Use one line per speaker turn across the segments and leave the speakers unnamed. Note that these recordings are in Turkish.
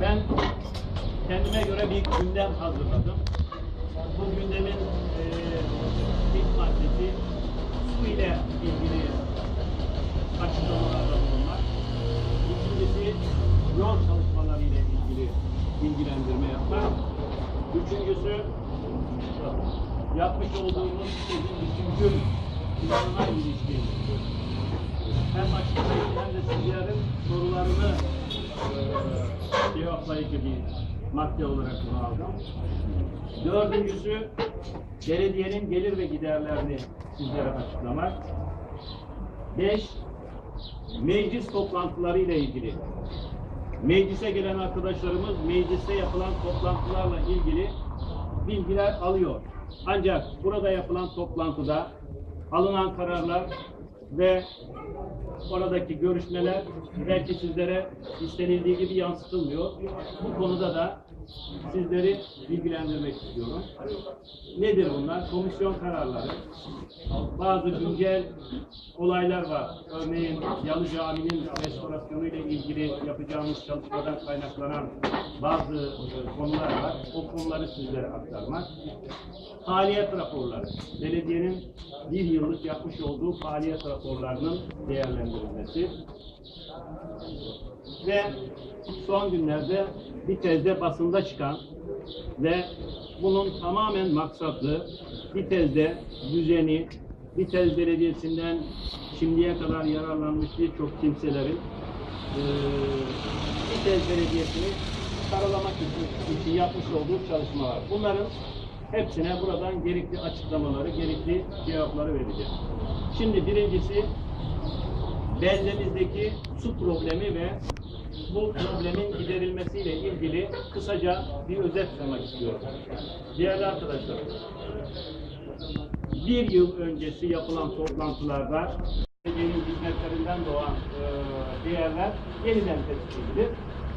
Ben kendime göre bir gündem hazırladım. Bu gündemin eee ilk maddesi su ile ilgili açıklamalarda bulunmak. İkincisi yol çalışmaları ile ilgili bilgilendirme yapmak. Üçüncüsü yapmış olduğumuz sizin bütün planına ilişkin hem açıklayıcı hem de sizlerin cevaplayıcı bir madde olarak bunu aldım. Dördüncüsü belediyenin gelir ve giderlerini sizlere açıklamak. Beş, meclis toplantıları ile ilgili. Meclise gelen arkadaşlarımız mecliste yapılan toplantılarla ilgili bilgiler alıyor. Ancak burada yapılan toplantıda alınan kararlar ve oradaki görüşmeler belki sizlere istenildiği gibi yansıtılmıyor. Bu konuda da sizleri bilgilendirmek istiyorum. Nedir bunlar? Komisyon kararları. Bazı güncel olaylar var. Örneğin Yalı Camii'nin restorasyonu ile ilgili yapacağımız çalışmadan kaynaklanan bazı konular var. O konuları sizlere aktarmak. Faaliyet raporları. Belediyenin bir yıllık yapmış olduğu faaliyet raporlarının değerlendirilmesi. Ve son günlerde bir tezde basında çıkan ve bunun tamamen maksatlı bir tezde düzeni, bir tez belediyesinden şimdiye kadar yararlanmış birçok kimselerin bir tez belediyesini karalamak için, için yapmış olduğu çalışmalar. Bunların hepsine buradan gerekli açıklamaları, gerekli cevapları vereceğim. Şimdi birincisi beldemizdeki su problemi ve bu problemin giderilmesiyle ilgili kısaca bir özet sunmak istiyorum. Değerli arkadaşlar, bir yıl öncesi yapılan toplantılarda belediyenin hizmetlerinden doğan e, değerler yeniden tespit edilir.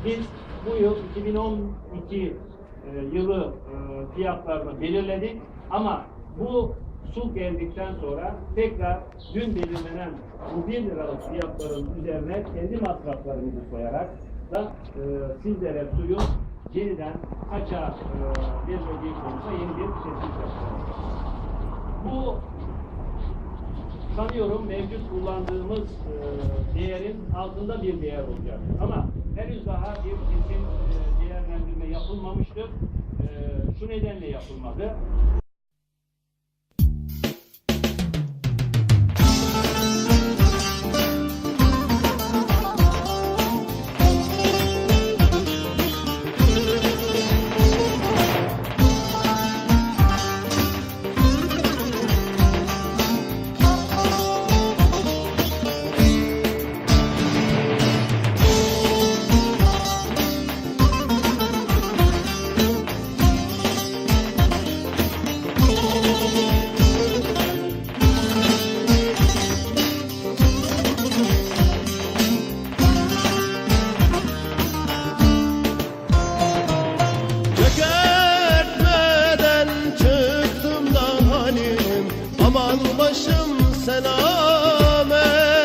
Biz bu yıl 2012 e, yılı e, fiyatlarını belirledik ama bu su geldikten sonra tekrar dün belirlenen bu 1 liralık fiyatların üzerine kendi masraflarımızı koyarak da e, sizlere suyun yeniden kaça e, verileceği konusunda yeni bir tespit yapacağız. Bu sanıyorum mevcut kullandığımız e, değerin altında bir değer olacak. Ama henüz daha bir kesin e, değerlendirme yapılmamıştır. E, şu nedenle yapılmadı.